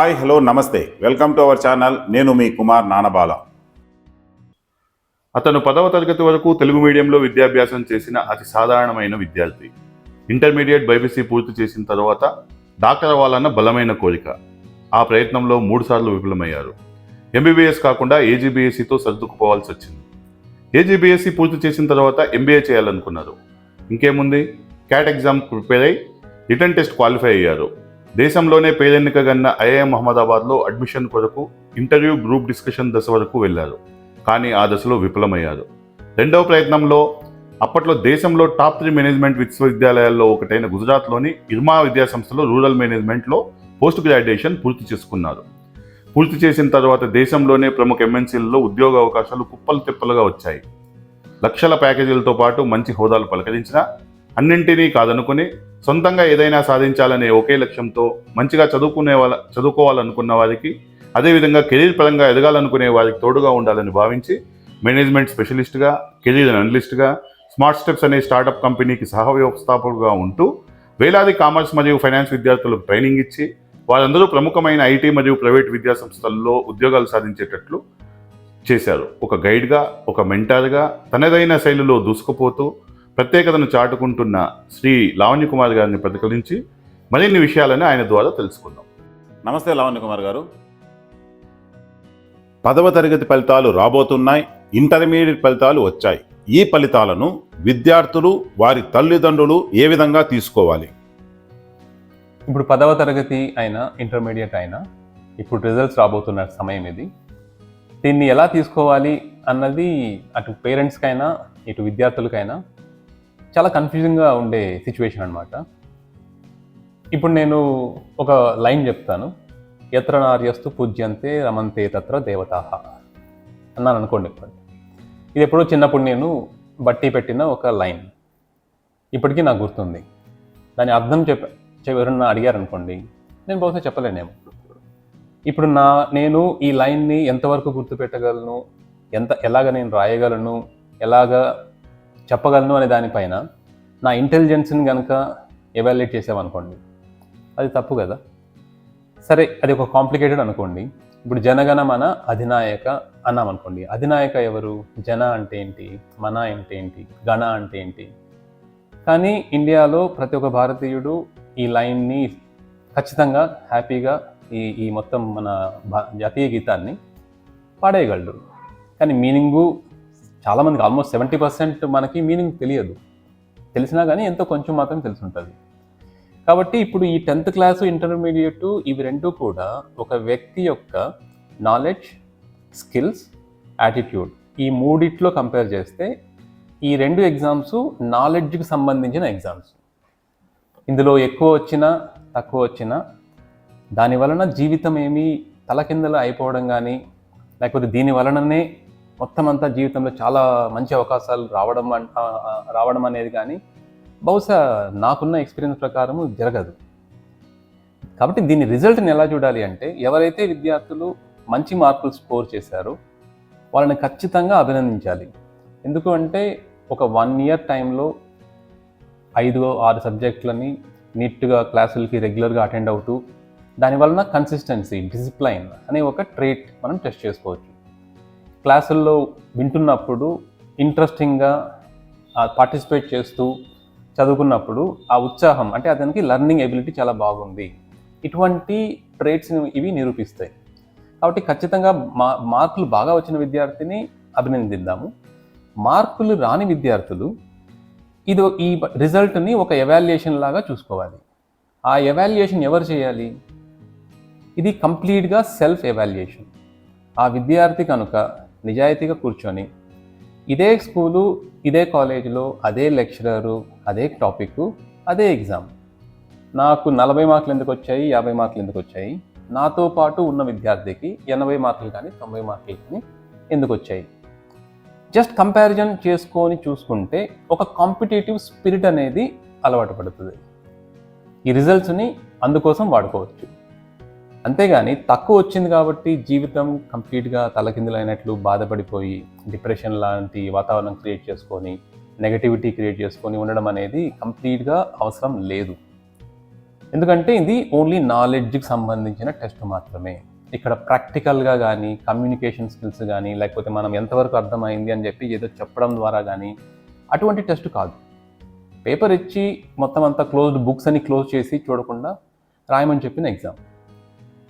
Hi hello నమస్తే. Welcome to our channel. నేను మీ కుమార్ నానబాల. అతను పదవ తరగతి వరకు తెలుగు మీడియంలో విద్యాభ్యాసం చేసిన అతి సాధారణమైన విద్యార్థి. ఇంటర్మీడియట్ బైపీసీ పూర్తి చేసిన తర్వాత డాక్టర్ అవ్వాలన్న బలమైన కోరిక. ఆ ప్రయత్నంలో మూడుసార్లు విఫలమయ్యారు. ఎంబీబీఎస్ కాకుండా ఏజీబీఎస్సీతో సర్దుకుపోవాల్సి వచ్చింది. ఏజీబీఎస్సీ పూర్తి చేసిన తర్వాత ఎంబీఏ చేయాలనుకున్నారు. ఇంకేముంది? క్యాట్ ఎగ్జామ్ ప్రిపేర్ అయి రిటర్న్ టెస్ట్ క్వాలిఫై అయ్యారు. దేశంలోనే పేరెన్నికగన్న ఐఐఎం అహ్మదాబాద్లో అడ్మిషన్ కొరకు ఇంటర్వ్యూ గ్రూప్ డిస్కషన్ దశ వరకు వెళ్ళారు. కానీ ఆ దశలో విఫలమయ్యారు. రెండవ ప్రయత్నంలో అప్పట్లో దేశంలో టాప్ త్రీ మేనేజ్మెంట్ విశ్వవిద్యాలయాల్లో ఒకటైన గుజరాత్లోని ఇర్మా విద్యా సంస్థలో రూరల్ మేనేజ్మెంట్లో పోస్ట్ గ్రాడ్యుయేషన్ పూర్తి చేసుకున్నారు. పూర్తి చేసిన తర్వాత దేశంలోనే ప్రముఖ ఎంఎన్సీలలో ఉద్యోగ అవకాశాలు కుప్పలు తిప్పలుగా వచ్చాయి. లక్షల ప్యాకేజీలతో పాటు మంచి హోదాలు పలకరించిన అన్నింటినీ కాదనుకుని సొంతంగా ఏదైనా సాధించాలనే ఒకే లక్ష్యంతో మంచిగా చదువుకునే వాళ్ళ చదువుకోవాలనుకున్న వారికి అదేవిధంగా కెరీర్ పరంగా ఎదగాలనుకునే వారికి తోడుగా ఉండాలని భావించి మేనేజ్మెంట్ స్పెషలిస్ట్గా కెరీర్ అనలిస్ట్గా స్మార్ట్ స్టెప్స్ అనే స్టార్టప్ కంపెనీకి సహ వ్యవస్థాపకుడుగా ఉంటూ వేలాది కామర్స్ మరియు ఫైనాన్స్ విద్యార్థులకు ట్రైనింగ్ ఇచ్చి వారందరూ ప్రముఖమైన ఐటీ మరియు ప్రైవేట్ విద్యా సంస్థల్లో ఉద్యోగాలు సాధించేటట్లు చేశారు. ఒక గైడ్గా ఒక మెంటార్గా తనదైన శైలిలో దూసుకుపోతూ ప్రత్యేకతను చాటుకుంటున్న శ్రీ లావణ్య కుమార్ గారిని ప్రతికలించి మరిన్ని విషయాలని ఆయన ద్వారా తెలుసుకుందాం. నమస్తే లావణ్య కుమార్ గారు. పదవ తరగతి ఫలితాలు రాబోతున్నాయి. ఇంటర్మీడియట్ ఫలితాలు వచ్చాయి. ఈ ఫలితాలను విద్యార్థులు వారి తల్లిదండ్రులు ఏ విధంగా తీసుకోవాలి? ఇప్పుడు పదవ తరగతి అయినా ఇంటర్మీడియట్ అయినా ఇప్పుడు రిజల్ట్స్ రాబోతున్న సమయం ఇది. దీన్ని ఎలా తీసుకోవాలి అన్నది అటు పేరెంట్స్కైనా ఇటు విద్యార్థులకైనా చాలా కన్ఫ్యూజింగ్గా ఉండే సిచ్యువేషన్ అనమాట ఇప్పుడు నేను ఒక లైన్ చెప్తాను. ఎత్ర నార్యస్తు పూజ్యంతే రమంతే తత్ర దేవతాహ అన్నాను అనుకోండి ఇప్పుడు. ఇది ఎప్పుడో చిన్నప్పుడు నేను బట్టి పెట్టిన ఒక లైన్ ఇప్పటికీ నాకు గుర్తుంది. దాని అర్థం చెప్ప చె- ఎవరన్నా అడిగారనుకోండి నేను బహుశా చెప్పలేనేమో. ఇప్పుడు నా నేను ఈ లైన్ని ఎంతవరకు గుర్తుపెట్టగలను ఎంత ఎలాగ నేను రాయగలను? ఎలాగ చెప్పగలను అనే దానిపైన నా ఇంటెలిజెన్స్ని కనుక ఎవాల్యుయేట్ చేసామనుకోండి అది తప్పు కదా. సరే అది ఒక కాంప్లికేటెడ్ అనుకోండి. ఇప్పుడు జనగణ మన అధినాయక అన్నాం అనుకోండి అధినాయక ఎవరు? జన అంటే ఏంటి? మన అంటే ఏంటి? గణ అంటే ఏంటి? కానీ ఇండియాలో ప్రతి ఒక్క భారతీయుడు ఈ లైన్ని ఖచ్చితంగా హ్యాపీగా ఈ ఈ మొత్తం మన భా- జాతీయ గీతాన్ని పాడేయగలడు. కానీ మీనింగు చాలామందికి ఆల్మోస్ట్ సెవెంటీ పర్సెంట్ మనకి మీనింగ్ తెలియదు. తెలిసినా కానీ ఎంతో కొంచెం మాత్రం తెలిసి ఉంటుంది కాబట్టి ఇప్పుడు ఈ టెన్త్ క్లాసు ఇంటర్మీడియట్ ఇవి రెండు కూడా ఒక వ్యక్తి యొక్క నాలెడ్జ్ స్కిల్స్ యాటిట్యూడ్ ఈ మూడిట్లో కంపేర్ చేస్తే ఈ రెండు ఎగ్జామ్స్ నాలెడ్జ్కి సంబంధించిన ఎగ్జామ్స్ ఇందులో ఎక్కువ వచ్చినా తక్కువ వచ్చినా దాని వలన జీవితం ఏమీ తలకిందలు అయిపోవడం కానీ లేకపోతే దీని వలననే మొత్తం అంతా జీవితంలో చాలా మంచి అవకాశాలు రావడం రావడం అనేది కానీ బహుశా నాకున్న ఎక్స్పీరియన్స్ ప్రకారము జరగదు. కాబట్టి దీని రిజల్ట్ని ఎలా చూడాలి అంటే ఎవరైతే విద్యార్థులు మంచి మార్కులు స్కోర్ చేశారో వాళ్ళని ఖచ్చితంగా అభినందించాలి. ఎందుకు అంటే ఒక వన్ ఇయర్ టైంలో ఐదు ఆరు సబ్జెక్టులని నీట్గా క్లాసులకి రెగ్యులర్గా అటెండ్ అవుతూ దానివలన కన్సిస్టెన్సీ డిసిప్లైన్ అనే ఒక ట్రేట్ మనం టెస్ట్ చేసుకోవచ్చు. క్లాసుల్లో వింటున్నప్పుడు ఇంట్రెస్టింగ్గా పార్టిసిపేట్ చేస్తూ చదువుకున్నప్పుడు ఆ ఉత్సాహం అంటే అతనికి లెర్నింగ్ ఎబిలిటీ చాలా బాగుంది. ఇటువంటి ట్రేట్స్ ఇవి నిరూపిస్తాయి. కాబట్టి ఖచ్చితంగా మా మార్కులు బాగా వచ్చిన విద్యార్థిని అభినందిద్దాము. మార్కులు రాని విద్యార్థులు ఇది ఈ రిజల్ట్ని ఒక ఎవాల్యుయేషన్ లాగా చూసుకోవాలి. ఆ ఎవాల్యుయేషన్ ఎవరు చేయాలి? ఇది కంప్లీట్గా సెల్ఫ్ ఎవాల్యుయేషన్. ఆ విద్యార్థి కనుక నిజాయితీగా కూర్చొని ఇదే స్కూలు ఇదే కాలేజీలో అదే లెక్చరరు అదే టాపిక్ అదే ఎగ్జామ్. నాకు నలభై మార్కులు ఎందుకు వచ్చాయి యాభై మార్కులు ఎందుకు వచ్చాయి? నాతో పాటు ఉన్న విద్యార్థికి ఎనభై మార్కులు కానీ తొంభై మార్కులు కానీ ఎందుకు వచ్చాయి? జస్ట్ కంపారిజన్ చేసుకొని చూసుకుంటే ఒక కాంపిటేటివ్ స్పిరిట్ అనేది అలవాటు పడుతుంది. ఈ రిజల్ట్స్ని అందుకోసం వాడుకోవచ్చు. అంతేగాని తక్కువ వచ్చింది కాబట్టి జీవితం కంప్లీట్గా తలకిందులైనట్లు బాధపడిపోయి డిప్రెషన్ లాంటి వాతావరణం క్రియేట్ చేసుకొని నెగటివిటీ క్రియేట్ చేసుకొని ఉండడం అనేది కంప్లీట్గా అవసరం లేదు. ఎందుకంటే ఇది ఓన్లీ నాలెడ్జ్కి సంబంధించిన టెస్ట్ మాత్రమే. ఇక్కడ ప్రాక్టికల్గా కానీ కమ్యూనికేషన్ స్కిల్స్ కానీ లేకపోతే మనం ఎంతవరకు అర్థమైంది అని చెప్పి ఏదో చెప్పడం ద్వారా కానీ అటువంటి టెస్ట్ కాదు. పేపర్ ఇచ్చి మొత్తం అంతా క్లోజ్డ్ బుక్స్ అని క్లోజ్ చేసి చూడకుండా రాయమని చెప్పిన ఎగ్జామ్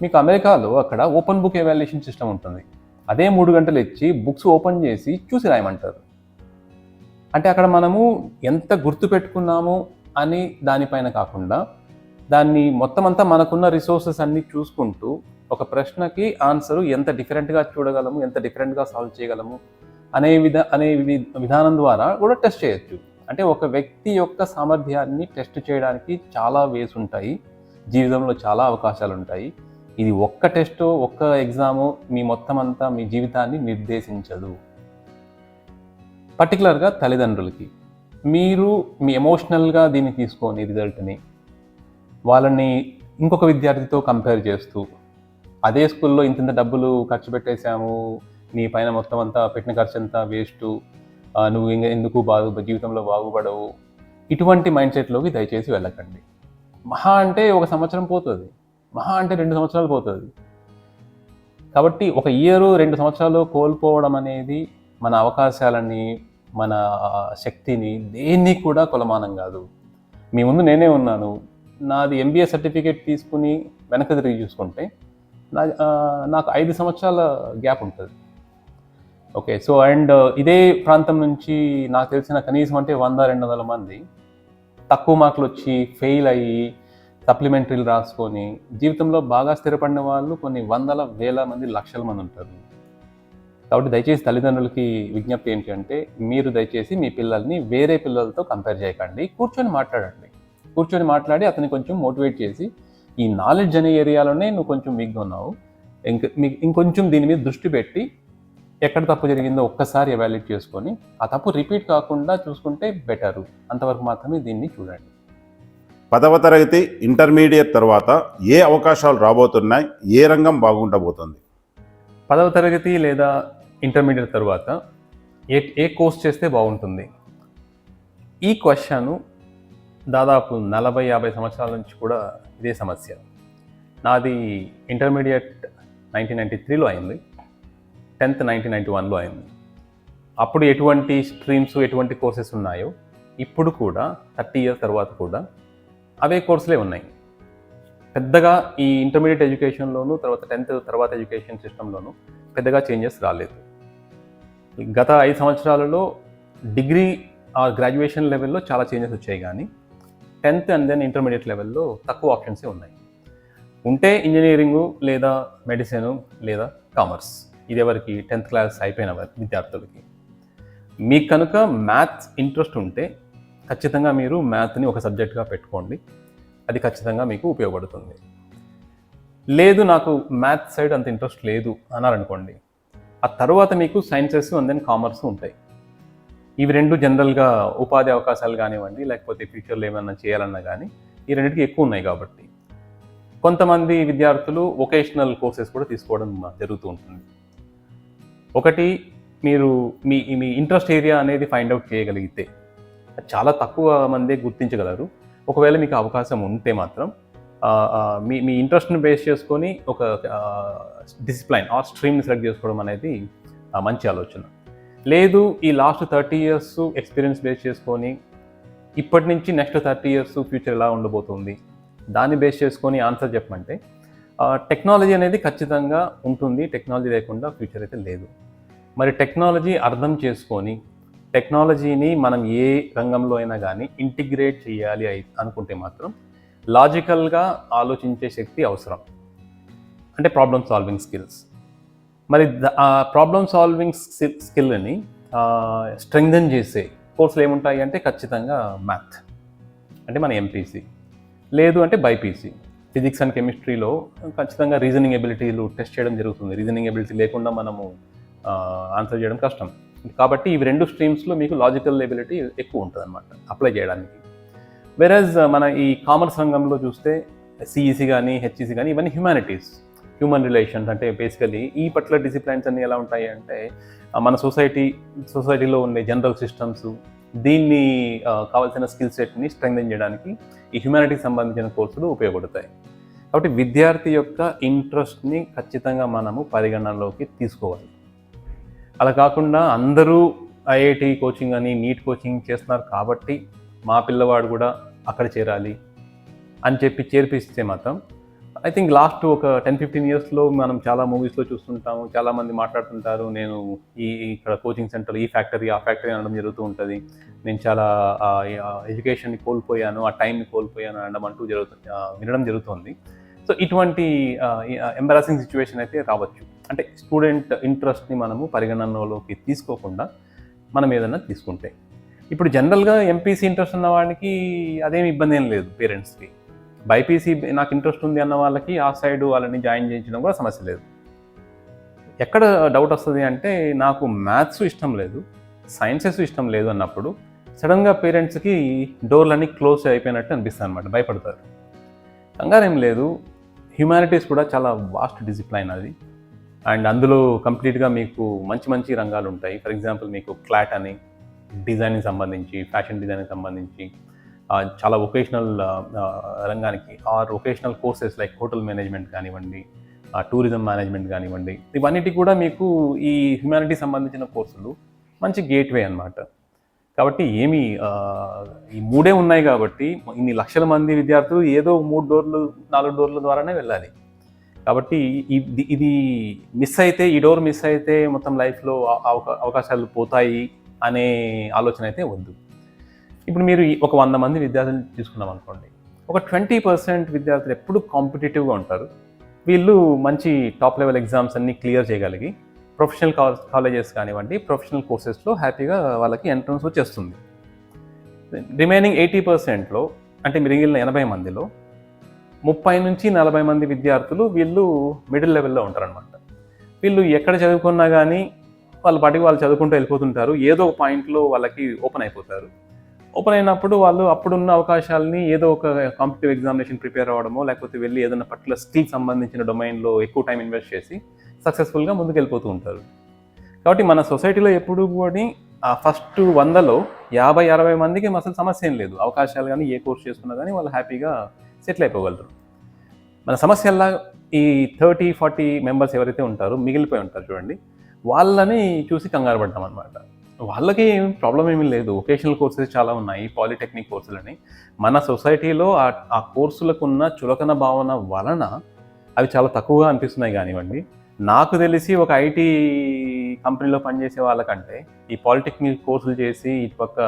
మీకు అమెరికాలో అక్కడ ఓపెన్ బుక్ ఎవాల్యుయేషన్ సిస్టమ్ ఉంటుంది. అదే మూడు గంటలు ఇచ్చి బుక్స్ ఓపెన్ చేసి చూసి రాయమంటారు. అంటే అక్కడ మనము ఎంత గుర్తు పెట్టుకున్నాము అని దానిపైన కాకుండా దాన్ని మొత్తం అంతా మనకున్న రిసోర్సెస్ అన్ని చూసుకుంటూ ఒక ప్రశ్నకి ఆన్సరు ఎంత డిఫరెంట్గా చూడగలము ఎంత డిఫరెంట్గా సాల్వ్ చేయగలము అనే విధ అనే విధానం ద్వారా కూడా టెస్ట్ చేయొచ్చు. అంటే ఒక వ్యక్తి యొక్క సామర్థ్యాన్ని టెస్ట్ చేయడానికి చాలా వేస్ ఉంటాయి. జీవితంలో చాలా అవకాశాలు ఉంటాయి ఇది ఒక్క టెస్ట్ ఒక్క ఎగ్జాము మీ మొత్తం అంతా మీ జీవితాన్ని నిర్దేశించదు. పర్టికులర్గా తల్లిదండ్రులకి. మీరు మీ ఎమోషనల్గా దీన్ని తీసుకొని రిజల్ట్ని వాళ్ళని ఇంకొక విద్యార్థితో కంపేర్ చేస్తూ అదే స్కూల్లో ఇంతింత డబ్బులు ఖర్చు పెట్టేశాము నీ పైన మొత్తం అంతా పెట్టిన ఖర్చు అంతా వేస్ట్ నువ్వు ఇంకా ఎందుకు బాగు జీవితంలో బాగుపడవు? ఇటువంటి మైండ్ సెట్లోకి దయచేసి వెళ్ళకండి. మహా అంటే ఒక సంవత్సరం పోతుంది. మహా అంటే రెండు సంవత్సరాలు పోతుంది. కాబట్టి ఒక ఇయర్ రెండు సంవత్సరాలు కోల్పోవడం అనేది మన అవకాశాలని మన శక్తిని దేన్ని కూడా కొలమానం కాదు. మీ ముందు నేనే ఉన్నాను. నాది ఎంబీఏ సర్టిఫికేట్ తీసుకుని వెనక తిరిగి చూసుకుంటే నా నాకు ఐదు సంవత్సరాల గ్యాప్ ఉంటుంది. ఓకే సో అండ్ ఇదే ప్రాంతం నుంచి నాకు తెలిసిన కనీసం అంటే వంద రెండు వందల మంది తక్కువ మార్కులు వచ్చి ఫెయిల్ అయ్యి సప్లిమెంటరీలు రాసుకొని జీవితంలో బాగా స్థిరపడిన వాళ్ళు కొన్ని వందల వేల మంది లక్షల మంది ఉంటారు. కాబట్టి దయచేసి తల్లిదండ్రులకి విజ్ఞప్తి ఏంటి అంటే మీరు దయచేసి మీ పిల్లల్ని వేరే పిల్లలతో కంపేర్ చేయకండి. కూర్చొని మాట్లాడండి. కూర్చొని మాట్లాడి అతని కొంచెం మోటివేట్ చేసి ఈ నాలెడ్జ్ అనే ఏరియాలోనే నువ్వు కొంచెం వీక్గా ఉన్నావు. ఇంక మీకు ఇంకొంచెం దీని మీద దృష్టి పెట్టి ఎక్కడ తప్పు జరిగిందో ఒక్కసారి ఎవాల్యుయేట్ చేసుకొని ఆ తప్పు రిపీట్ కాకుండా చూసుకుంటే బెటరు అంతవరకు మాత్రమే దీన్ని చూడండి. పదవ తరగతి ఇంటర్మీడియట్ తర్వాత ఏ అవకాశాలు రాబోతున్నాయి ఏ రంగం బాగుండబోతుంది? పదవ తరగతి లేదా ఇంటర్మీడియట్ తర్వాత ఏ ఏ కోర్స్ చేస్తే బాగుంటుంది? ఈ క్వశ్చన్ దాదాపు నలభై యాభై సంవత్సరాల నుంచి కూడా ఇదే సమస్య. నాది ఇంటర్మీడియట్ నైన్టీన్ నైంటీ త్రీలో అయింది. టెన్త్ నైన్టీన్ నైంటీ వన్లో అయింది. అప్పుడు ఎటువంటి స్ట్రీమ్స్ ఎటువంటి కోర్సెస్ ఉన్నాయో ఇప్పుడు కూడా థర్టీ ఇయర్స్ తర్వాత కూడా అవే కోర్సులే ఉన్నాయి. పెద్దగా ఈ ఇంటర్మీడియట్ ఎడ్యుకేషన్లోను తర్వాత టెన్త్ తర్వాత ఎడ్యుకేషన్ సిస్టంలోను పెద్దగా చేంజెస్ రాలేదు. గత ఐదు సంవత్సరాలలో డిగ్రీ ఆ గ్రాడ్యుయేషన్ లెవెల్లో చాలా చేంజెస్ వచ్చాయి కానీ టెన్త్ అండ్ దెన్ ఇంటర్మీడియట్ లెవెల్లో తక్కువ ఆప్షన్సే ఉన్నాయి. ఉంటే ఇంజనీరింగు లేదా మెడిసిన్ లేదా కామర్స్. ఇది ఎవరికి టెన్త్ క్లాస్ అయిపోయిన విద్యార్థులకి. మీకు కనుక మ్యాథ్స్ ఇంట్రెస్ట్ ఉంటే ఖచ్చితంగా మీరు మ్యాథ్ని ఒక సబ్జెక్ట్గా పెట్టుకోండి. అది ఖచ్చితంగా మీకు ఉపయోగపడుతుంది. లేదు నాకు మ్యాథ్స్ సైడ్ అంత ఇంట్రెస్ట్ లేదు అన్నారనుకోండి ఆ తర్వాత మీకు సైన్సెస్ అండ్ దెన్ కామర్స్ ఉంటాయి. ఇవి రెండు జనరల్గా ఉపాధి అవకాశాలు కానివ్వండి లేకపోతే ఫ్యూచర్లో ఏమైనా చేయాలన్నా కానీ ఈ రెండింటికి ఎక్కువ ఉన్నాయి కాబట్టి. కొంతమంది విద్యార్థులు వొకేషనల్ కోర్సెస్ కూడా తీసుకోవడం జరుగుతూ ఉంటుంది. ఒకటి మీరు మీ మీ ఇంట్రెస్ట్ ఏరియా అనేది ఫైండ్ అవుట్ చేయగలిగితే చాలా తక్కువ మందే గుర్తించగలరు. ఒకవేళ మీకు అవకాశం ఉంటే మాత్రం మీ మీ ఇంట్రెస్ట్ని బేస్ చేసుకొని ఒక డిసిప్లైన్ ఆర్ స్ట్రీమ్ని సెలెక్ట్ చేసుకోవడం అనేది మంచి ఆలోచన. లేదు ఈ last thirty years experience base చేసుకొని ఇప్పటి నుంచి నెక్స్ట్ థర్టీ ఇయర్స్ ఫ్యూచర్ ఎలా ఉండబోతుంది? దాన్ని బేస్ చేసుకొని ఆన్సర్ చెప్పమంటే టెక్నాలజీ అనేది ఖచ్చితంగా ఉంటుంది. టెక్నాలజీ లేకుండా ఫ్యూచర్ అయితే లేదు. మరి టెక్నాలజీ అర్థం చేసుకొని టెక్నాలజీని మనం ఏ రంగంలో అయినా కానీ ఇంటిగ్రేట్ చేయాలి అనుకుంటే మాత్రం లాజికల్గా ఆలోచించే శక్తి అవసరం. అంటే ప్రాబ్లమ్ సాల్వింగ్ స్కిల్స్ మరి ఆ ప్రాబ్లమ్ సాల్వింగ్ స్కిల్ని స్ట్రెంగ్థన్ చేసే కోర్సులు ఏముంటాయి అంటే ఖచ్చితంగా మ్యాథ్ అంటే మన ఎంపీసీ లేదు అంటే బైపీసీ ఫిజిక్స్ అండ్ కెమిస్ట్రీలో ఖచ్చితంగా రీజనింగ్ ఎబిలిటీలు టెస్ట్ చేయడం జరుగుతుంది. రీజనింగ్ ఎబిలిటీ లేకుండా మనము ఆన్సర్ చేయడం కష్టం. కాబట్టి ఇవి రెండు స్ట్రీమ్స్లో మీకు లాజికల్ ఎబిలిటీ ఎక్కువ ఉంటుంది అనమాట అప్లై చేయడానికి వెరాజ్ మన ఈ కామర్స్ రంగంలో చూస్తే సిఈసి కానీ హెచ్ఈసి కానీ ఇవన్నీ హ్యుమానిటీస్ హ్యూమన్ రిలేషన్స్ అంటే బేసికలీ ఈ పర్టికులర్ డిసిప్లైన్స్ అన్ని ఎలా ఉంటాయి అంటే మన సొసైటీ సొసైటీలో ఉండే జనరల్ సిస్టమ్స్ దీన్ని కావాల్సిన స్కిల్ సెట్ని స్ట్రెంగ్థెన్ చేయడానికి ఈ హ్యుమానిటీకి సంబంధించిన కోర్సులు ఉపయోగపడతాయి. కాబట్టి విద్యార్థి యొక్క ఇంట్రెస్ట్ని ఖచ్చితంగా మనము పరిగణనలోకి తీసుకోవాలి. అలా కాకుండా అందరూ ఐఐటి కోచింగ్ అని నీట్ కోచింగ్ చేస్తున్నారు కాబట్టి మా పిల్లవాడు కూడా అక్కడ చేరాలి అని చెప్పి చేర్పిస్తే మాత్రం ఐ థింక్ లాస్ట్ ఒక టెన్ ఫిఫ్టీన్ ఇయర్స్లో మనం చాలా మూవీస్లో చూస్తుంటాము చాలామంది మాట్లాడుతుంటారు నేను ఈ ఇక్కడ కోచింగ్ సెంటర్ ఈ ఫ్యాక్టరీ ఆ ఫ్యాక్టరీ అనడం జరుగుతూ ఉంటుంది. నేను చాలా ఎడ్యుకేషన్ని కోల్పోయాను ఆ టైంని కోల్పోయాను అనడం అంటూ జరుగుతు వినడం జరుగుతుంది. సో ఇటువంటి ఎంబరాసింగ్ సిచ్యువేషన్ అయితే రావచ్చు. అంటే స్టూడెంట్ ఇంట్రెస్ట్ని మనము పరిగణనలోకి తీసుకోకుండా మనం ఏదైనా తీసుకుంటే. ఇప్పుడు జనరల్గా ఎంపీసీ ఇంట్రెస్ట్ ఉన్న వాడికి అదేమి ఇబ్బంది ఏం లేదు పేరెంట్స్కి బైపీసీ నాకు ఇంట్రెస్ట్ ఉంది అన్న వాళ్ళకి ఆ సైడ్ వాళ్ళని జాయిన్ చేయించడం కూడా సమస్య లేదు. ఎక్కడ డౌట్ వస్తుంది అంటే నాకు మ్యాథ్స్ ఇష్టం లేదు సైన్సెస్ ఇష్టం లేదు అన్నప్పుడు సడన్గా పేరెంట్స్కి డోర్లన్నీ క్లోజ్ అయిపోయినట్టు అనిపిస్తుంది అనమాట భయపడతారు. కంగారేం లేదు హ్యుమానిటీస్ కూడా చాలా వాస్ట్ డిసిప్లైన్ అది. అండ్ అందులో కంప్లీట్గా మీకు మంచి మంచి రంగాలు ఉంటాయి. ఫర్ ఎగ్జాంపుల్ మీకు క్లాట్ అని డిజైన్కి సంబంధించి ఫ్యాషన్ డిజైన్కి సంబంధించి చాలా వొకేషనల్ రంగానికి or vocational courses like hotel management కానివ్వండి టూరిజం మేనేజ్మెంట్ కానివ్వండి ఇవన్నిటికి కూడా మీకు ఈ హ్యుమానిటీ సంబంధించిన కోర్సులు మంచి గేట్వే అన్నమాట. కాబట్టి ఏమి ఈ మూడే ఉన్నాయి కాబట్టి ఇన్ని లక్షల మంది విద్యార్థులు ఏదో మూడు డోర్లు నాలుగు డోర్ల ద్వారానే వెళ్ళాలి. కాబట్టి ఇది ఇది మిస్ అయితే ఈ డోర్ మిస్ అయితే మొత్తం లైఫ్లో అవకా- అవకాశాలు పోతాయి అనే ఆలోచన అయితే వద్దు. ఇప్పుడు మీరు ఒక వంద మంది విద్యార్థులు తీసుకున్నాం అనుకోండి. ఒక ట్వంటీ పర్సెంట్ విద్యార్థులు ఎప్పుడు కాంపిటేటివ్గా ఉంటారు. వీళ్ళు మంచి టాప్ లెవెల్ ఎగ్జామ్స్ అన్ని క్లియర్ చేయగలిగి ప్రొఫెషనల్ కాలేజెస్ కానివ్వండి ప్రొఫెషనల్ కోర్సెస్లో హ్యాపీగా వాళ్ళకి ఎంట్రన్స్ వచ్చేస్తుంది రిమైనింగ్ ఎయిటీ పర్సెంట్లో అంటే మిగిలిన ఎనభై మందిలో ముప్పై నుంచి నలభై మంది విద్యార్థులు వీళ్ళు మిడిల్ లెవెల్లో ఉంటారనమాట వీళ్ళు ఎక్కడ చదువుకున్నా కానీ వాళ్ళ పాటికి వాళ్ళు చదువుకుంటూ వెళ్ళిపోతుంటారు. ఏదో ఒక పాయింట్లో వాళ్ళకి ఓపెన్ అయిపోతారు. ఓపెన్ అయినప్పుడు వాళ్ళు అప్పుడున్న అవకాశాలని ఏదో ఒక కాంపిటేటివ్ ఎగ్జామినేషన్ ప్రిపేర్ అవ్వడమో లేకపోతే వెళ్ళి ఏదైనా పర్టికులర్ స్కిల్ సంబంధించిన డొమైన్లో ఎక్కువ టైం ఇన్వెస్ట్ చేసి సక్సెస్ఫుల్గా ముందుకెళ్ళిపోతూ ఉంటారు. కాబట్టి మన సొసైటీలో ఎప్పుడు కూడా ఆ ఫస్ట్ వందలో యాభై అరవై మందికి అసలు సమస్య ఏం లేదు. అవకాశాలు కానీ ఏ కోర్స్ చేసుకున్నా కానీ వాళ్ళు హ్యాపీగా సెటిల్ అయిపోగలరు. మన సమస్యల్లా ఈ థర్టీ ఫార్టీ మెంబర్స్ ఎవరైతే ఉంటారో మిగిలిపోయి ఉంటారు చూడండి వాళ్ళని చూసి కంగారు పడ్డాం అనమాట వాళ్ళకి ఏం ప్రాబ్లం ఏమీ లేదు. వొకేషనల్ కోర్సెస్ చాలా ఉన్నాయి పాలిటెక్నిక్ కోర్సులని మన సొసైటీలో ఆ ఆ కోర్సులకు ఉన్న చులకన భావన వలన అవి చాలా తక్కువగా అనిపిస్తున్నాయి కానివ్వండి. నాకు తెలిసి ఒక ఐటీ కంపెనీలో పనిచేసే వాళ్ళకంటే ఈ పాలిటెక్నిక్ కోర్సులు చేసి ఇటుపక్క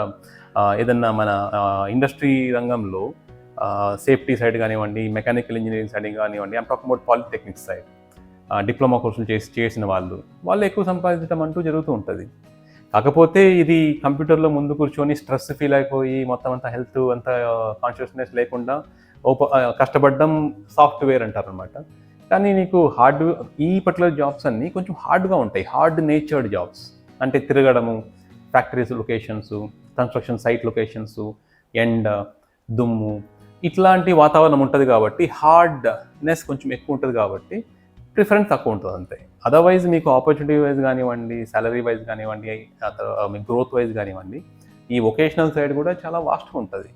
ఏదన్నా మన ఇండస్ట్రీ రంగంలో సేఫ్టీ సైడ్ కానివ్వండి మెకానికల్ ఇంజనీరింగ్ సైడ్ కానివ్వండి I'm talk about polytechnic side. Diploma కోర్సులు చేసి చేసిన వాళ్ళు వాళ్ళు ఎక్కువ సంపాదించడం అంటూ జరుగుతూ ఉంటుంది. కాకపోతే ఇది కంప్యూటర్లో ముందు కూర్చొని స్ట్రెస్ ఫీల్ అయిపోయి మొత్తం అంతా హెల్త్ అంతా కాన్షియస్నెస్ లేకుండా ఓప కష్టపడడం సాఫ్ట్వేర్ అంటారు అనమాట కానీ నీకు హార్డ్ ఈ పర్టికులర్ జాబ్స్ అన్నీ కొంచెం హార్డ్గా ఉంటాయి. హార్డ్ నేచర్డ్ జాబ్స్ అంటే తిరగడము factories locations construction site locations ఎండ దుమ్ము ఇట్లాంటి వాతావరణం ఉంటుంది కాబట్టి హార్డ్నెస్ కొంచెం ఎక్కువ ఉంటుంది కాబట్టి ప్రిఫరెన్స్ తక్కువ ఉంటుంది అంతే. అదర్వైజ్ మీకు ఆపర్చునిటీ వైజ్ కానివ్వండి సాలరీ వైజ్ కానివ్వండి మీ గ్రోత్ వైజ్ కానివ్వండి ఈ వొకేషనల్ సైడ్ కూడా చాలా వాస్ట్గా ఉంటుంది.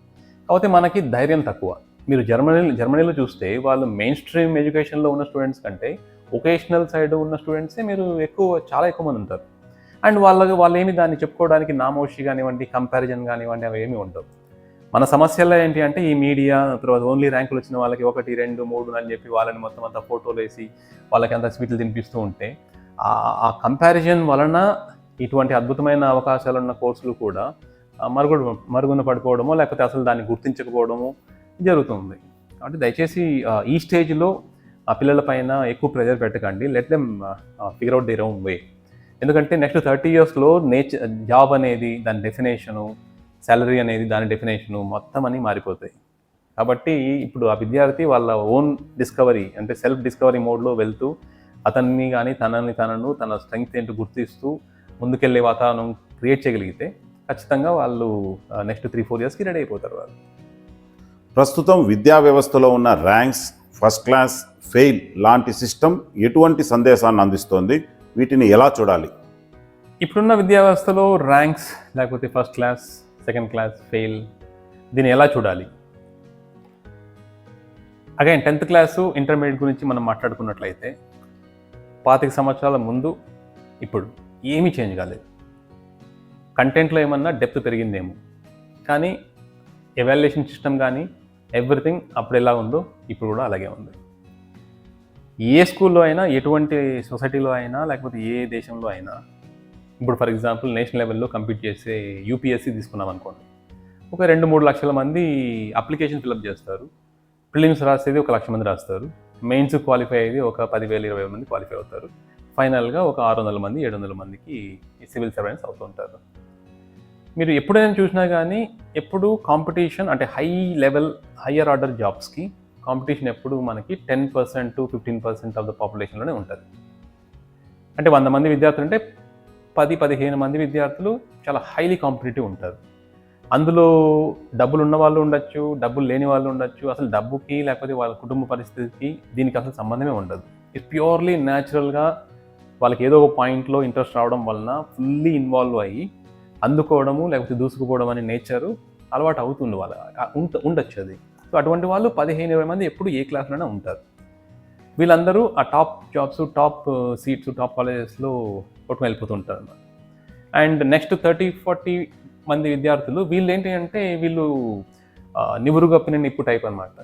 కాకపోతే మనకి ధైర్యం తక్కువ. మీరు జర్మనీ జర్మనీలో చూస్తే వాళ్ళు మెయిన్ స్ట్రీమ్ ఎడ్యుకేషన్లో ఉన్న స్టూడెంట్స్ కంటే ఒకేషనల్ సైడ్ ఉన్న స్టూడెంట్సే మీరు ఎక్కువ చాలా ఎక్కువ మంది ఉంటారు. అండ్ వాళ్ళకి వాళ్ళు ఏమి దాన్ని చెప్పుకోవడానికి నామోషి కానివ్వండి కంపారిజన్ కానివ్వండి అవి ఏమి ఉండవు. మన సమస్యల్లో ఏంటి అంటే ఈ మీడియా తర్వాత ఓన్లీ ర్యాంకులు వచ్చిన వాళ్ళకి ఒకటి రెండు మూడు అని చెప్పి వాళ్ళని మొత్తం అంతా ఫోటోలు వేసి వాళ్ళకి అంత స్వీట్లు తినిపిస్తూ ఉంటే ఆ- కంపారిజన్ వలన ఇటువంటి అద్భుతమైన అవకాశాలు ఉన్న కోర్సులు కూడా మరుగుడు మరుగున పడిపోవడమో లేకపోతే అసలు దాన్ని గుర్తించకపోవడము జరుగుతుంది. కాబట్టి దయచేసి ఈ స్టేజ్లో ఆ పిల్లల పైన ఎక్కువ ప్రెజర్ పెట్టకండి. Let them figure out their own way ఎందుకంటే నెక్స్ట్ థర్టీ ఇయర్స్లో నేచర్ జాబ్ అనేది దాని డెఫినేషను సాలరీ అనేది దాని డెఫినేషను మొత్తం అన్నీ మారిపోతాయి. కాబట్టి ఇప్పుడు ఆ విద్యార్థి వాళ్ళ ఓన్ డిస్కవరీ అంటే సెల్ఫ్ డిస్కవరీ మోడ్లో వెళ్తూ అతన్ని కానీ తనని తనను తన స్ట్రెంగ్త్ ఏంటో గుర్తిస్తూ ముందుకెళ్ళే వాతావరణం క్రియేట్ చేయగలిగితే ఖచ్చితంగా వాళ్ళు నెక్స్ట్ త్రీ ఫోర్ ఇయర్స్కి రెడీ అయిపోతారు వాళ్ళు. ప్రస్తుతం విద్యా వ్యవస్థలో ఉన్న ర్యాంక్స్ ఫస్ట్ క్లాస్ ఫెయిల్ లాంటి సిస్టమ్ ఎటువంటి సందేశాన్ని అందిస్తోంది? వీటిని ఎలా చూడాలి? ఇప్పుడున్న విద్యా వ్యవస్థలో ర్యాంక్స్ లేకపోతే first class second class fail దీన్ని ఎలా చూడాలి? అగైన్ టెన్త్ క్లాసు ఇంటర్మీడియట్ గురించి మనం మాట్లాడుకున్నట్లయితే పాతిక సంవత్సరాల ముందు ఇప్పుడు ఏమీ చేంజ్ కాలేదు. కంటెంట్లో ఏమన్నా డెప్త్ పెరిగిందేమో. కానీ ఎవాల్యుయేషన్ సిస్టమ్ కానీ ఎవ్రీథింగ్ అప్పుడు ఎలా ఉందో ఇప్పుడు కూడా అలాగే ఉంది. ఏ స్కూల్లో అయినా ఎటువంటి సొసైటీలో అయినా లేకపోతే ఏ దేశంలో అయినా ఇప్పుడు ఫర్ ఎగ్జాంపుల్ నేషనల్ లెవెల్లో కంపీట్ చేసే యూపీఎస్సీ తీసుకున్నాం అనుకోండి. ఒక రెండు మూడు లక్షల మంది అప్లికేషన్ ఫిల్అప్ చేస్తారు. ప్రిలిమ్స్ రాసేది ఒక లక్ష మంది రాస్తారు. మెయిన్స్ క్వాలిఫై అయ్యేది ఒక పదివేల ఇరవై మంది క్వాలిఫై అవుతారు. ఫైనల్గా ఒక ఆరు వందల మంది ఏడు వందల మందికి సివిల్ సర్వెంట్స్ అవుతుంటారు మీరు ఎప్పుడైనా చూసినా కానీ ఎప్పుడు కాంపిటీషన్ అంటే హై లెవెల్ హయ్యర్ ఆర్డర్ జాబ్స్కి కాంపిటీషన్ ఎప్పుడు మనకి ten percent to fifteen percent of the పాపులేషన్లోనే ఉంటుంది. అంటే వంద మంది విద్యార్థులు అంటే పది పదిహేను మంది విద్యార్థులు చాలా హైలీ కాంపిటేటివ్ ఉంటారు. అందులో డబ్బులు ఉన్న వాళ్ళు ఉండొచ్చు డబ్బులు లేని వాళ్ళు ఉండొచ్చు అసలు డబ్బుకి లేకపోతే వాళ్ళ కుటుంబ పరిస్థితికి దీనికి అసలు సంబంధమే ఉండదు. ఇది ప్యూర్లీ న్యాచురల్గా వాళ్ళకి ఏదో ఒక పాయింట్లో ఇంట్రెస్ట్ రావడం వలన ఫుల్లీ ఇన్వాల్వ్ అయ్యి అందుకోవడము లేకపోతే దూసుకుపోవడం అనే నేచరు అలవాటు అవుతుంది వాళ్ళ ఉంట ఉండొచ్చు అది. సో అటువంటి వాళ్ళు పదిహేను ఇరవై మంది ఎప్పుడు ఏ క్లాస్లోనే ఉంటారు. వీళ్ళందరూ ఆ top jobs top seats top కాలేజెస్లో కొట్టుకుని వెళ్ళిపోతుంటారు అన్నమాట అండ్ నెక్స్ట్ థర్టీ ఫార్టీ మంది విద్యార్థులు వీళ్ళు ఏంటి అంటే వీళ్ళు ఆ, నిప్పు టైప్ అనమాట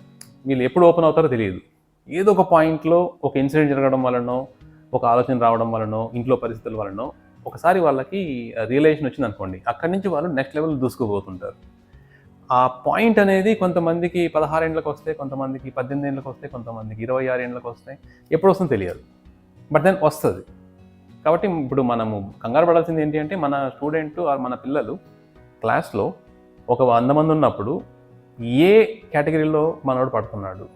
వీళ్ళు ఎప్పుడు ఓపెన్ అవుతారో తెలియదు. ఏదో ఒక పాయింట్లో ఒక ఇన్సిడెంట్ జరగడం వలనో ఒక ఆలోచన రావడం వలనో ఇంట్లో పరిస్థితుల వలనో ఒకసారి వాళ్ళకి రియలైజేషన్ వచ్చింది అనుకోండి అక్కడి నుంచి వాళ్ళు నెక్స్ట్ లెవెల్ దూసుకుపోతుంటారు. ఆ పాయింట్ అనేది కొంతమందికి పదహారు ఏళ్ళకి వస్తే కొంతమందికి పద్దెనిమిది ఏళ్ళకి వస్తే కొంతమందికి ఇరవై ఆరు ఏళ్ళకి వస్తే ఎప్పుడు వస్తుందో తెలియదు. బట్ దెన్ వస్తుంది. కాబట్టి ఇప్పుడు మనము కంగారు పడాల్సింది ఏంటి అంటే మన స్టూడెంట్ ఆర్ మన పిల్లలు క్లాస్లో ఒక వంద మంది ఉన్నప్పుడు ఏ కేటగిరీలో మనోడు పడుతున్నాడు?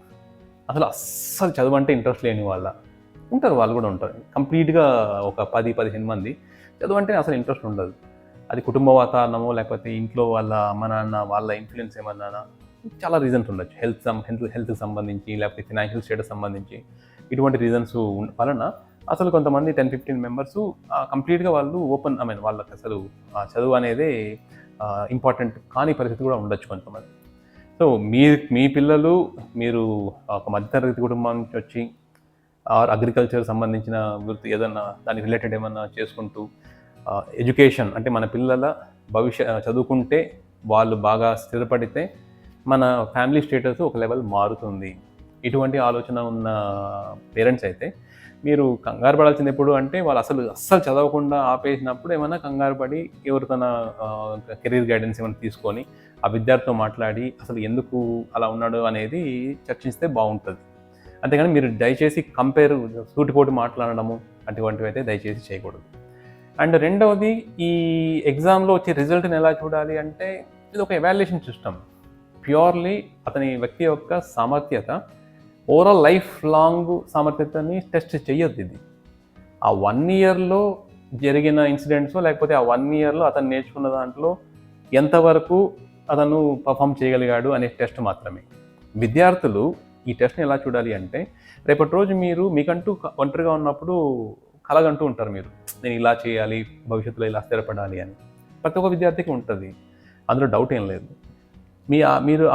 అసలు అస్సలు చదువు అంటే ఇంట్రెస్ట్ లేని వాళ్ళ. ఉంటారు వాళ్ళు కూడా ఉంటారు. కంప్లీట్గా ఒక పది పదిహేను మంది. చదువు అంటే అసలు ఇంట్రెస్ట్ ఉండదు. అది కుటుంబ వాతావరణమో లేకపోతే ఇంట్లో వాళ్ళ అమ్మ నాన్న వాళ్ళ ఇన్ఫ్లుయెన్స్ ఏమన్నా చాలా రీజన్స్ ఉండొచ్చు. హెల్త్ హెల్త్ హెల్త్కి సంబంధించి లేకపోతే ఫినాన్షియల్ స్టేటస్ సంబంధించి ఇటువంటి రీజన్స్ వలన అసలు కొంతమంది టెన్ ఫిఫ్టీన్ మెంబర్స్ కంప్లీట్గా వాళ్ళు ఓపెన్ ఐ మీన్ వాళ్ళకి అసలు ఆ చదువు అనేది ఇంపార్టెంట్ కాని పరిస్థితి కూడా ఉండొచ్చు కొంతమంది. సో మీ మీ పిల్లలు మీరు ఒక మధ్యతరగతి కుటుంబం నుంచి వచ్చి ఆర్ అగ్రికల్చర్ సంబంధించిన వృత్తి ఏదన్నా దానికి రిలేటెడ్ ఏమన్నా చేసుకుంటూ ఎడ్యుకేషన్ అంటే మన పిల్లల భవిష్య చదువుకుంటే వాళ్ళు బాగా స్థిరపడితే మన ఫ్యామిలీ స్టేటస్ ఒక లెవెల్ మారుతుంది. ఇటువంటి ఆలోచన ఉన్న పేరెంట్స్ అయితే మీరు కంగారు పడాల్సింది ఎప్పుడు అంటే వాళ్ళు అసలు అస్సలు చదవకుండా ఆపేసినప్పుడు ఏమైనా కంగారు పడి ఎవరు తన కెరీర్ గైడెన్స్ ఏమైనా తీసుకొని ఆ విద్యార్థితో మాట్లాడి అసలు ఎందుకు అలా ఉన్నాడు అనేది చర్చిస్తే బాగుంటుంది. అంతేగాని మీరు దయచేసి కంపేర్ సూటిపోటు మాట్లాడడము అటువంటివి అయితే దయచేసి చేయకూడదు. అండ్ రెండవది ఈ ఎగ్జామ్లో వచ్చే రిజల్ట్ని ఎలా చూడాలి అంటే ఇది ఒక ఎవాల్యుయేషన్ సిస్టమ్ ప్యూర్లీ అతని వ్యక్తి యొక్క సామర్థ్యత ఓవరాల్ లైఫ్ లాంగ్ సామర్థ్యతని టెస్ట్ చేయొద్దు ఇది. ఆ వన్ ఇయర్లో జరిగిన ఇన్సిడెంట్స్ లేకపోతే ఆ వన్ ఇయర్లో అతను నేర్చుకున్న దాంట్లో ఎంతవరకు అతను పర్ఫామ్ చేయగలిగాడు అనే టెస్ట్ మాత్రమే. విద్యార్థులు ఈ టెస్ట్ని ఎలా చూడాలి అంటే రేపటి రోజు మీరు మీకంటూ ఒంటరిగా ఉన్నప్పుడు కలగంటూ ఉంటారు మీరు. నేను ఇలా చేయాలి భవిష్యత్తులో ఇలా స్థిరపడాలి అని. ప్రతి ఒక్క విద్యార్థికి ఉంటుంది. అందులో డౌట్ ఏం లేదు. మీ మీరు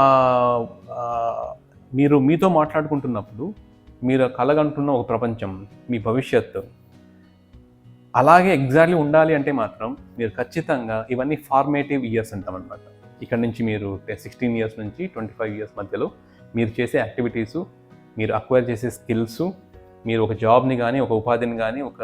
మీరు మీతో మాట్లాడుకుంటున్నప్పుడు మీరు కలగంటున్న ఒక ప్రపంచం మీ భవిష్యత్తు అలాగే ఎగ్జాక్ట్లీ ఉండాలి అంటే మాత్రం మీరు ఖచ్చితంగా ఇవన్నీ ఫార్మేటివ్ ఇయర్స్ అంటాం అనమాట ఇక్కడ నుంచి మీరు సిక్స్టీన్ ఇయర్స్ నుంచి ట్వంటీ ఫైవ్ ఇయర్స్ మధ్యలో మీరు చేసే యాక్టివిటీసు మీరు అక్వైర్ చేసే స్కిల్స్ మీరు ఒక జాబ్ని కానీ ఒక ఉపాధిని కానీ ఒక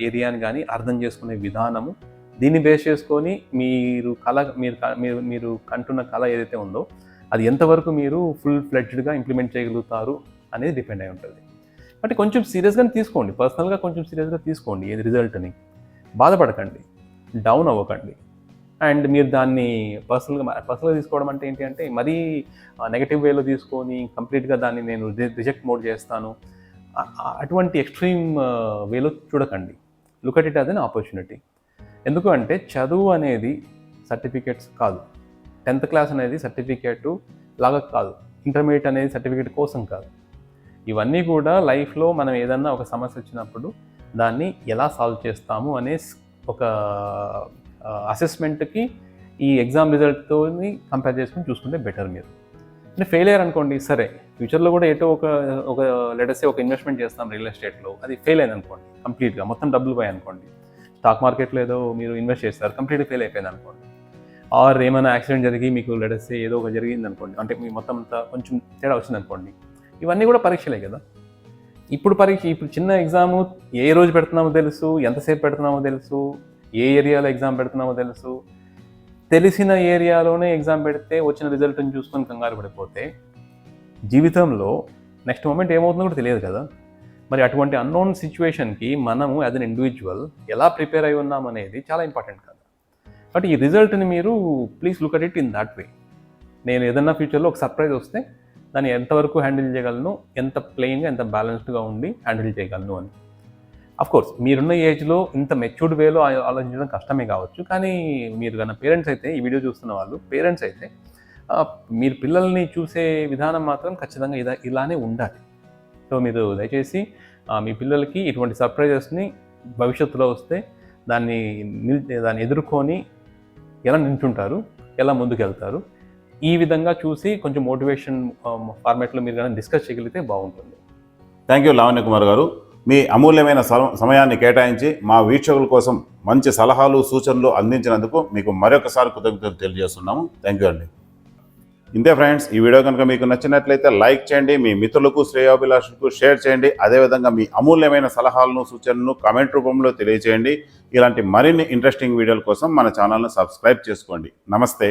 ఏరియాని కానీ అర్థం చేసుకునే విధానము దీన్ని బేస్ చేసుకొని మీరు కళ మీరు క- మీరు మీరు కంటున్న కళ ఏదైతే ఉందో అది ఎంతవరకు మీరు ఫుల్ ఫ్లెడ్జ్డ్గా ఇంప్లిమెంట్ చేయగలుగుతారు అనేది డిపెండ్ అయి ఉంటుంది. అంటే కొంచెం సీరియస్గానే తీసుకోండి పర్సనల్గా కొంచెం సీరియస్గా తీసుకోండి ఏది రిజల్ట్ని బాధపడకండి డౌన్ అవ్వకండి. అండ్ మీరు దాన్ని పర్సనల్గా పర్సనల్గా తీసుకోవడం అంటే ఏంటి అంటే మరీ నెగటివ్ వేలో తీసుకొని కంప్లీట్గా దాన్ని నేను రిజెక్ట్ మోడ్ చేస్తాను. అటువంటి ఎక్స్ట్రీమ్ వేలో చూడకండి. Look at it as an opportunity ఎందుకు అంటే చదువు అనేది సర్టిఫికేట్స్ కాదు. టెన్త్ క్లాస్ అనేది సర్టిఫికేట్ లాగా కాదు. ఇంటర్మీడియట్ అనేది సర్టిఫికేట్ కోసం కాదు. ఇవన్నీ కూడా లైఫ్లో మనం ఏదన్నా ఒక సమస్య వచ్చినప్పుడు దాన్ని ఎలా సాల్వ్ చేస్తాము అనే ఒక అసెస్మెంట్కి ఈ ఎగ్జామ్ రిజల్ట్తో కంపేర్ చేసుకుని చూసుకుంటే బెటర్ మీరు. అంటే ఫెయిల్ అయ్యారు అనుకోండి సరే ఫ్యూచర్లో కూడా ఎటో ఒక ఒక లెటర్సే ఒక ఇన్వెస్ట్మెంట్ చేస్తాం రియల్ ఎస్టేట్లో అది ఫెయిల్ అయింది అనుకోండి కంప్లీట్గా మొత్తం డబ్బులు పోయాయి అనుకోండి. స్టాక్ మార్కెట్లో ఏదో మీరు ఇన్వెస్ట్ చేస్తారు కంప్లీట్గా ఫెయిల్ అయిపోయింది అనుకోండి. ఆర్ ఏమైనా యాక్సిడెంట్ జరిగి మీకు లెటర్సే ఏదో ఒక జరిగింది అనుకోండి అంటే మీ మొత్తం అంతా కొంచెం తేడా వచ్చింది అనుకోండి ఇవన్నీ కూడా పరీక్షలే కదా. ఇప్పుడు పరీక్ష ఇప్పుడు చిన్న ఎగ్జాము ఏ రోజు పెడుతున్నామో తెలుసు ఎంతసేపు పెడుతున్నామో తెలుసు ఏ ఏరియాలో ఎగ్జామ్ పెడుతున్నామో తెలుసు. తెలిసిన ఏరియాలోనే ఎగ్జామ్ పెడితే వచ్చిన రిజల్ట్ని చూసుకొని కంగారు పడిపోతే జీవితంలో నెక్స్ట్ మూమెంట్ ఏమవుతుందో కూడా తెలియదు కదా. మరి అటువంటి అన్నోన్ సిచ్యువేషన్కి మనము యాజ్ అన్ ఇండివిజువల్ ఎలా ప్రిపేర్ అయి ఉన్నాం అనేది చాలా ఇంపార్టెంట్ కదా. బట్ ఈ రిజల్ట్ని మీరు please look at it in that way నేను ఏదన్నా ఫ్యూచర్లో ఒక సర్ప్రైజ్ వస్తే దాన్ని ఎంతవరకు హ్యాండిల్ చేయగలను ఎంత ప్లెయిన్గా ఎంత బ్యాలెన్స్డ్గా ఉండి హ్యాండిల్ చేయగలను అని. కోర్స్ మీరున్న ఏజ్లో ఇంత మెచ్యూర్డ్ వేలో ఆలోచించడం కష్టమే కావచ్చు. కానీ మీరు కన్నా పేరెంట్స్ అయితే ఈ వీడియో చూస్తున్న వాళ్ళు పేరెంట్స్ అయితే మీరు పిల్లల్ని చూసే విధానం మాత్రం ఖచ్చితంగా ఇలా ఇలానే ఉండాలి. సో మీరు దయచేసి మీ పిల్లలకి ఇటువంటి సర్ప్రైజెస్ని భవిష్యత్తులో వస్తే దాన్ని నిల్ దాన్ని ఎదుర్కొని ఎలా నిల్చుంటారు ఎలా ముందుకెళ్తారు ఈ విధంగా చూసి కొంచెం మోటివేషన్ ఫార్మాట్లో మీరు కానీ డిస్కస్ చేయగలిగితే బాగుంటుంది. థ్యాంక్ యూ లావణ్య కుమార్ గారు. మీ అమూల్యమైన సమ- సమయాన్ని కేటాయించి మా వీక్షకుల కోసం మంచి సలహాలు సూచనలు అందించినందుకు మీకు మరొకసారి కృతజ్ఞతలు తెలియజేస్తున్నాము. థ్యాంక్ యూ అండి. ఇంతే ఫ్రెండ్స్ ఈ వీడియో కనుక మీకు నచ్చినట్లయితే లైక్ చేయండి మీ మిత్రులకు శ్రేయాభిలాషులకు షేర్ చేయండి అదేవిధంగా మీ అమూల్యమైన సలహాలను సూచనలను కామెంట్ రూపంలో తెలియజేయండి ఇలాంటి మరిన్ని ఇంట్రెస్టింగ్ వీడియోల కోసం మన ఛానల్ను సబ్స్క్రైబ్ చేసుకోండి. నమస్తే.